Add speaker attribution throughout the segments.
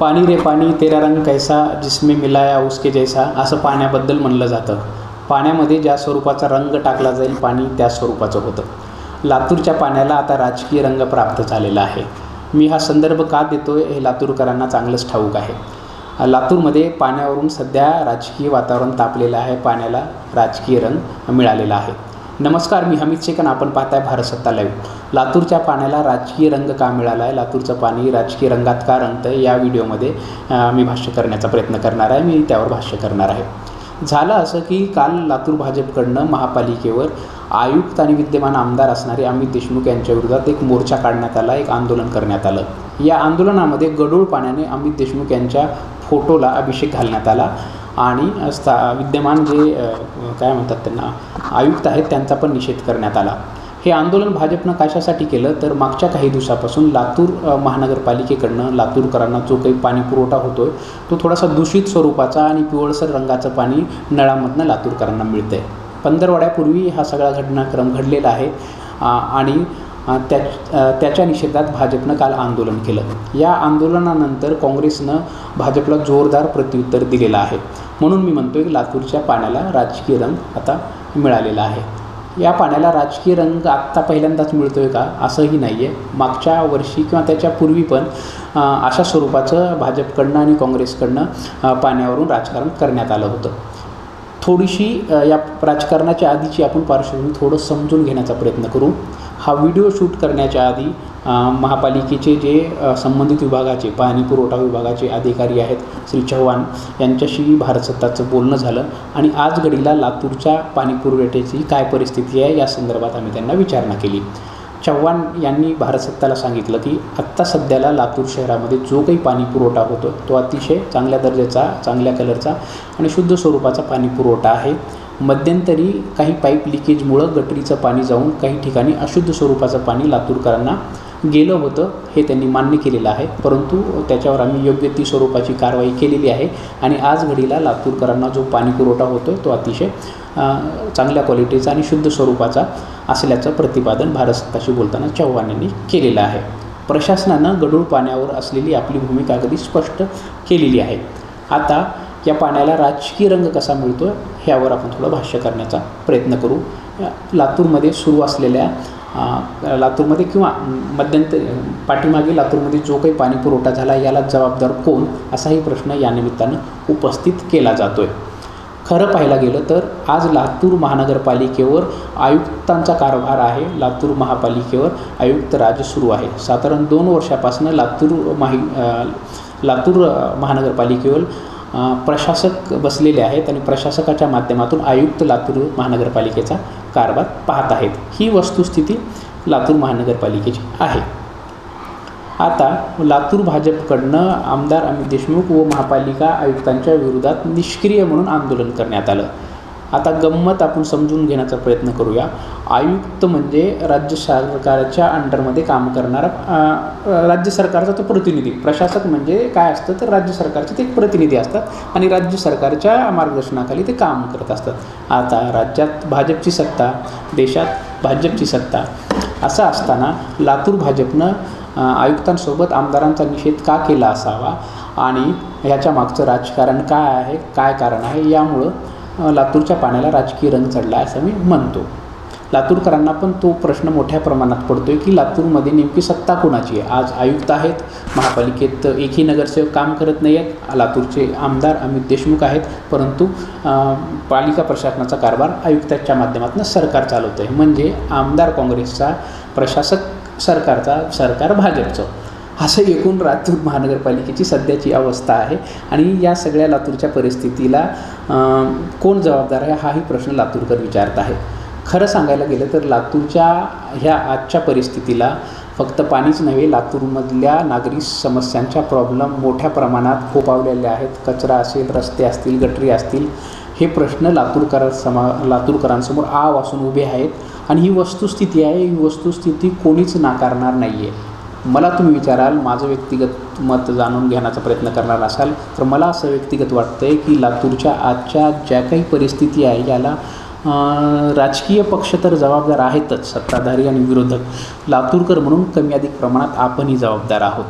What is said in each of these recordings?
Speaker 1: पाणी रे पाणी तेरा रंग कैसा जिसमे मिलाया उसके जैसा असं पाण्याबद्दल म्हणलं जातं. पाण्यामध्ये ज्या स्वरूपाचा रंग टाकला जाईल पाणी त्या स्वरूपाचं होतं. लातूरच्या पाण्याला आता राजकीय रंग प्राप्त झालेला आहे. मी हा संदर्भ का देतो आहे हे लातूरकरांना चांगलंच ठाऊक आहे. लातूरमध्ये पाण्यावरून सध्या राजकीय वातावरण तापलेलं आहे पाण्याला राजकीय रंग मिळालेला आहे. नमस्कार मी हमीद शेखन आपण पाहताय भारत सत्ता लाईव्ह लातूरच्या पाण्याला राजकीय रंग का मिळाला आहे लातूरचं पाणी राजकीय रंगात का रंगतं आहे या व्हिडिओमध्ये मी भाष्य करण्याचा प्रयत्न करणार आहे. मी त्यावर भाष्य करणार आहे. झालं असं की काल लातूर भाजपकडनं महापालिकेवर आयुक्त आणि विद्यमान आमदार असणारे अमित देशमुख यांच्या विरोधात एक मोर्चा काढण्यात आला एक आंदोलन करण्यात आलं. या आंदोलनामध्ये गडूळ पाण्याने अमित देशमुख यांच्या फोटोला अभिषेक घालण्यात आला. आणि स्था विद्यमान जे काय म्हणतात त्यांना आयुक्त आहेत त्यांचा पण निषेध करण्यात आला. हे आंदोलन भाजपनं कशासाठी केलं? तर मागच्या काही दिवसापासून लातूर महानगरपालिकेकडनं लातूरकरांना जो काही पाणी पुरवठा होतो आहे तो थोडासा दूषित स्वरूपाचा आणि पिवळसर रंगाचं पाणी नळामधनं लातूरकरांना मिळतं आहे पंधरवड्यापूर्वी हा सगळा घटनाक्रम घडलेला आहे. आणि त्या त्याच्या निषेधात भाजपनं काल आंदोलन केलं. या आंदोलनानंतर काँग्रेसनं भाजपला जोरदार प्रत्युत्तर दिलेलं आहे. म्हणून मी म्हणतो की लातूरच्या पाण्याला राजकीय रंग आता मिळालेला आहे. या पाण्याला राजकीय रंग आत्ता पहिल्यांदाच मिळतो आहे का? असंही नाही आहे मागच्या वर्षी किंवा त्याच्यापूर्वी पण अशा स्वरूपाचं भाजपकडनं आणि काँग्रेसकडनं पाण्यावरून राजकारण करण्यात आलं होतं. थोडीशी या राजकारणाच्या आधीची आपण पार्श्वभूमी थोडं समजून घेण्याचा प्रयत्न करू. हा व्हिडिओ शूट करण्याच्या आधी महापालिकेचे जे संबंधित विभागाचे पाणी पुरवठा विभागाचे अधिकारी आहेत श्री चव्हाण यांच्याशी भारत सत्ताचं बोलणं झालं आणि आज घडीला लातूरच्या पाणी पुरवठ्याची काय परिस्थिती आहे या संदर्भात आम्ही त्यांना विचारणा केली. चव्हाण यांनी भारत सत्ताला सांगितलं की आत्ता सध्याला लातूर शहरामध्ये जो काही पाणी पुरवठा होतो तो अतिशय चांगल्या दर्जाचा चांगल्या कलरचा आणि शुद्ध स्वरूपाचा पाणी पुरवठा आहे. मध्यंतरी काही पाईप लिकेजमुळं गटरीचं पाणी जाऊन काही ठिकाणी अशुद्ध स्वरूपाचं पाणी लातूरकरांना गेलं होतं हे त्यांनी मान्य केलेलं आहे. परंतु त्याच्यावर आम्ही योग्य ती स्वरूपाची कारवाई केलेली आहे आणि आज घडीला लातूरकरांना जो पाणी पुरवठा होतो तो अतिशय चांगल्या क्वालिटीचा आणि शुद्ध स्वरूपाचा असल्याचं प्रतिपादन भारत सत्ताशी बोलताना चव्हाण यांनी केलेलं आहे. प्रशासनानं गढूळ पाण्यावर असलेली आपली भूमिका अगदी स्पष्ट केलेली आहे. आता या पाण्याला राजकीय रंग कसा मिळतो ह्यावर आपण थोडं भाष्य करण्याचा प्रयत्न करू. लातूरमध्ये सुरू असलेल्या लातूरमध्ये किंवा मध्यंतर पाठीमागे लातूरमध्ये जो काही पाणी पुरवठा झाला याला जबाबदार कोण असाही प्रश्न यानिमित्तानं उपस्थित केला जातो आहे खरं पाहायला गेलं तर आज लातूर महानगरपालिकेवर आयुक्तांचा कारभार आहे. लातूर महापालिकेवर आयुक्त राज सुरू आहे. साधारण दोन वर्षापासून लातूर माही लातूर महानगरपालिकेवर प्रशासक बसलेले आहेत आणि प्रशासकाच्या माध्यमातून आयुक्त लातूर महानगरपालिकेचा कारभार पाहत आहेत. ही वस्तुस्थिती लातूर महानगरपालिकेची आहे. आता लातूर भाजपकडनं आमदार अमित देशमुख व महापालिका आयुक्तांच्या विरोधात निष्क्रिय म्हणून आंदोलन करण्यात आलं. आता गंमत आपण समजून घेण्याचा प्रयत्न करूया. आयुक्त म्हणजे राज्य सरकारच्या अंडरमध्ये काम करणारा राज्य सरकारचा तो प्रतिनिधी. प्रशासक म्हणजे काय असतं तर राज्य सरकारचे ते एक प्रतिनिधी असतात आणि राज्य सरकारच्या मार्गदर्शनाखाली ते काम करत असतात. आता राज्यात भाजपची सत्ता देशात भाजपची सत्ता असं असताना लातूर भाजपनं आयुक्तांसोबत आमदारांचा निषेध का केला असावा? आणि ह्याच्या मागचं राजकारण काय आहे? काय कारण आहे? यामुळं लातूरच्या पाण्याला राजकीय रंग चढला आहे असं मी म्हणतो. लातूरकरांना पण तो प्रश्न मोठ्या प्रमाणात पडतो आहे की लातूरमध्ये नेमकी सत्ता कोणाची आहे? आज आयुक्त आहेत महापालिकेत एकही नगरसेवक काम करत नाही आहेत लातूरचे आमदार अमित देशमुख आहेत परंतु पालिका प्रशासनाचा कारभार आयुक्ताच्या माध्यमातून सरकार चालवतं आहे म्हणजे आमदार काँग्रेसचा प्रशासक सरकारचा सरकार भाजपचं. असं एकूण लातूर महानगरपालिकेची सध्याची अवस्था आहे. आणि या सगळ्या लातूरच्या परिस्थितीला कोण जबाबदार आहे हाही प्रश्न लातूरकर विचारत आहे. खरं सांगायला गेलं तर लातूरच्या ह्या आजच्या परिस्थितीला फक्त पाणीच नव्हे लातूरमधल्या नागरी समस्यांच्या प्रॉब्लेम मोठ्या प्रमाणात फोपावलेल्या आहेत. कचरा असेल रस्ते असतील गटरी असतील हे प्रश्न लातूरकर समा लातूरकरांसमोर आव असून उभे आहेत आणि ही वस्तुस्थिती आहे ही वस्तुस्थिती कोणीच नाकारणार नाही आहे मला तुम्ही विचाराल माझं व्यक्तिगत मत जाणून घेण्याचा प्रयत्न करणार असाल तर मला असं व्यक्तिगत वाटतं आहे की लातूरच्या आजच्या ज्या काही परिस्थिती आहे याला राजकीय पक्ष तर जबाबदार आहेतच सत्ताधारी आणि विरोधक. लातूरकर म्हणून कमी अधिक प्रमाणात आपणही जबाबदार आहोत.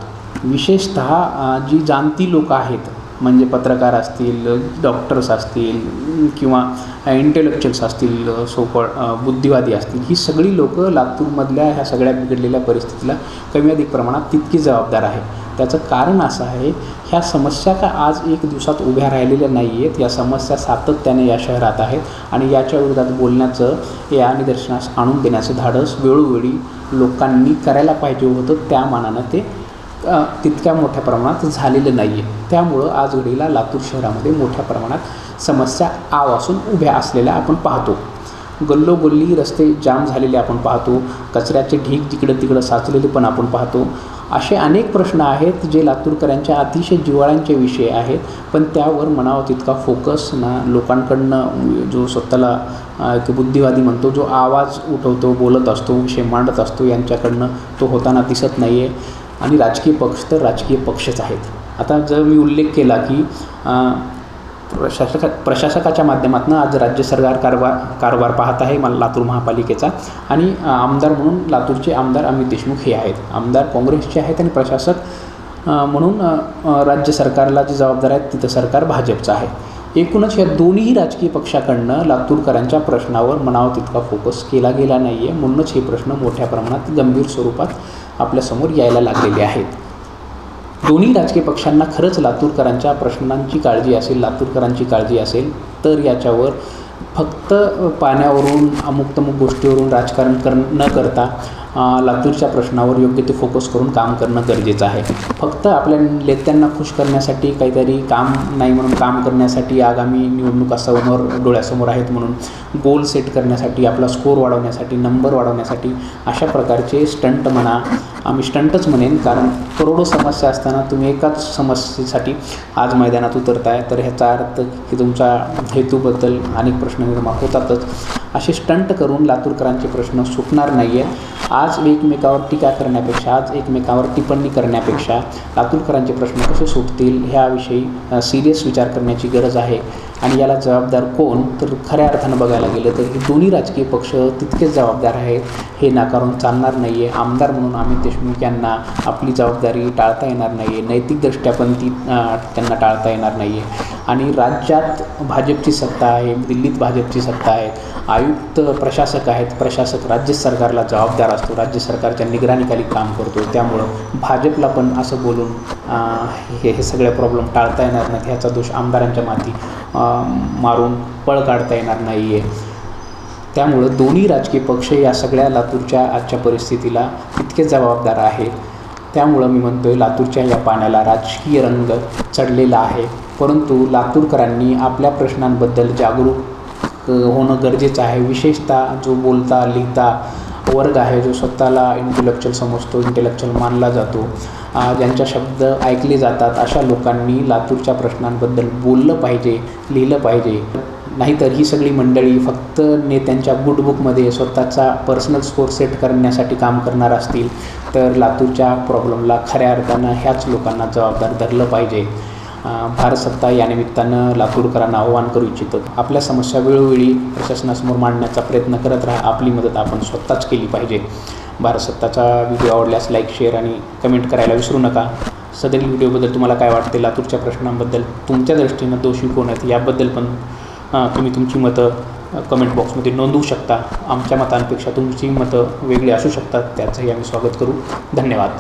Speaker 1: विशेषतः जी जाणती लोकं आहेत म्हणजे पत्रकार असतील डॉक्टर्स असतील किंवा इंटेलेक्च्युअल्स असतील सोपळ बुद्धिवादी असतील ही सगळी लोकं लातूरमधल्या ह्या सगळ्या बिघडलेल्या परिस्थितीला कमी अधिक प्रमाणात तितकी जबाबदार आहे. त्याचं कारण असं आहे ह्या समस्या का आज एक दिवसात उभ्या राहिलेल्या नाही आहेत या समस्या सातत्याने या शहरात आहेत आणि याच्या विरोधात बोलण्याचं या निदर्शनास आणून देण्याचं धाडस वेळोवेळी लोकांनी करायला पाहिजे होतं त्या मानानं ते तितक्या मोठ्या प्रमाणात झालेलं नाही आहे त्यामुळं आज घडीला लातूर शहरामध्ये मोठ्या प्रमाणात समस्या आवासून उभ्या असलेल्या आपण पाहतो. गल्लोगल्ली रस्ते जाम झालेले आपण पाहतो. कचऱ्याचे ढीग जिकडं तिकडं साचलेले पण आपण पाहतो. असे अनेक प्रश्न आहेत जे लातूरकरांच्या अतिशय जिव्हाळ्यांचे विषय आहेत. पण त्यावर म्हणावं तितका फोकस ना लोकांकडनं जो स्वतःला एक बुद्धिवादी म्हणतो जो आवाज उठवतो बोलत असतो विषय मांडत असतो यांच्याकडनं तो होताना दिसत नाही आहे आणि राजकीय पक्ष तर राजकीय पक्षच आहेत. आता जर मी उल्लेख केला की प्रशासका प्रशासकाच्या माध्यमातून आज राज्य सरकार कारभार कारभार पाहत आहे मला लातूर महापालिकेचा आणि आमदार म्हणून लातूरचे आमदार अमित देशमुख हे आहेत. आमदार काँग्रेसचे आहेत आणि प्रशासक म्हणून राज्य सरकारला जी जबाबदार आहेत तिथं सरकार भाजपचं आहे. एकूणच या दोन्ही राजकीय पक्षाकडनं लातूरकरांच्या प्रश्नावर म्हणावं तितका फोकस केला गेला नाही आहे म्हणूनच हे प्रश्न मोठ्या प्रमाणात गंभीर स्वरूपात आपल्यासमोर यायला लागलेले आहेत. दोन्ही राजकीय पक्षांना खरंच लातूरकरांच्या प्रश्नांची काळजी असेल लातूरकरांची काळजी असेल तर याच्यावर फक्त पाण्यावरून अमुक तमुक गोष्टीवरून राजकारण कर न करता लातूरच्या प्रश्नावर योग्य ते फोकस करून काम करणं गरजेचं आहे. फक्त आपल्या नेत्यांना खुश करण्यासाठी काहीतरी काम नाही म्हणून काम करण्यासाठी आगामी निवडणुका समोर डोळ्यासमोर आहेत म्हणून गोल सेट करण्यासाठी आपला स्कोर वाढवण्यासाठी नंबर वाढवण्यासाठी अशा प्रकारचे स्टंट म्हणा आम्ही स्टंटच म्हणेन. कारण करोडो समस्या असताना तुम्ही एकाच समस्येसाठी आज मैदानात उतरताय. तर ह्याचा अर्थ की तुमच्या हेतूबद्दल अनेक प्रश्न निर्माण होतातच. असे स्टंट करून लातूरकरांचे प्रश्न सुटणार नाही आहेत आज एकमेकावर टीका करण्यापेक्षा आज एकमेकावर टिप्पणी करण्यापेक्षा लातूरकरांचे प्रश्न कसे सुटतील ह्याविषयी सिरियस विचार करण्याची गरज आहे. आणि याला जबाबदार कोण? तर खऱ्या अर्थानं बघायला गेलं तर हे दोन्ही राजकीय पक्ष तितकेच जबाबदार आहेत. हे नाकारून चालणार नाही आहे आमदार म्हणून अमित देशमुख यांना आपली जबाबदारी टाळता येणार नाही आहे नैतिकदृष्ट्या पण ती त्यांना टाळता येणार नाही आहे आणि राज्यात भाजपची सत्ता आहे दिल्लीत भाजपची सत्ता आहे. आयुक्त प्रशासक आहेत. प्रशासक राज्य सरकारला जबाबदार असतो. राज्य सरकारच्या निगराणीखाली काम करतो. त्यामुळं भाजपला पण असं बोलून हे हे सगळे प्रॉब्लेम टाळता येणार नाहीत. ह्याचा दोष आमदारांच्या माती. मारून पळ काढता येणार नाही आहे त्यामुळं दोन्ही राजकीय पक्ष या सगळ्या लातूरच्या आजच्या परिस्थितीला तितकेच जबाबदार आहेत. त्यामुळं मी म्हणतो आहे लातूरच्या या पाण्याला राजकीय रंग चढलेला आहे. परंतु लातूरकरांनी आपल्या प्रश्नांबद्दल जागरूक होणं गरजेचं आहे. विशेषतः जो बोलता लिहिता वर्ग आहे जो स्वतःला इंटेलेक्च्युअल समजतो इंटेलेक्च्युअल मानला जातो ज्यांच्या शब्द ऐकले जातात अशा लोकांनी लातूरच्या प्रश्नांबद्दल बोललं पाहिजे लिहिलं पाहिजे. नाहीतर ही सगळी मंडळी फक्त नेत्यांच्या गुडबुकमध्ये स्वतःचा पर्सनल स्कोर सेट करण्यासाठी काम करणार असतील तर लातूरच्या प्रॉब्लेमला खऱ्या अर्थानं ह्याच लोकांना जबाबदार धरलं पाहिजे. भारत सत्ता या निमित्तानं लातूरकरांना आव्हान करू इच्छितो. आपल्या समस्या वेळोवेळी प्रशासनासमोर मांडण्याचा प्रयत्न करत राहा. आपली मदत आपण स्वतःच केली पाहिजे. भारतसत्ताचा व्हिडिओ आवडल्यास लाईक शेअर आणि कमेंट करायला विसरू नका. सदरील व्हिडिओबद्दल तुम्हाला काय वाटते लातूरच्या प्रश्नांबद्दल? तुमच्या दृष्टीनं दोषी कोण आहेत याबद्दल पण तुम्ही तुमची मतं कमेंट बॉक्समध्ये नोंदवू शकता. आमच्या मतांपेक्षा तुमची मतं वेगळी असू शकतात. त्याचंही आम्ही स्वागत करू. धन्यवाद.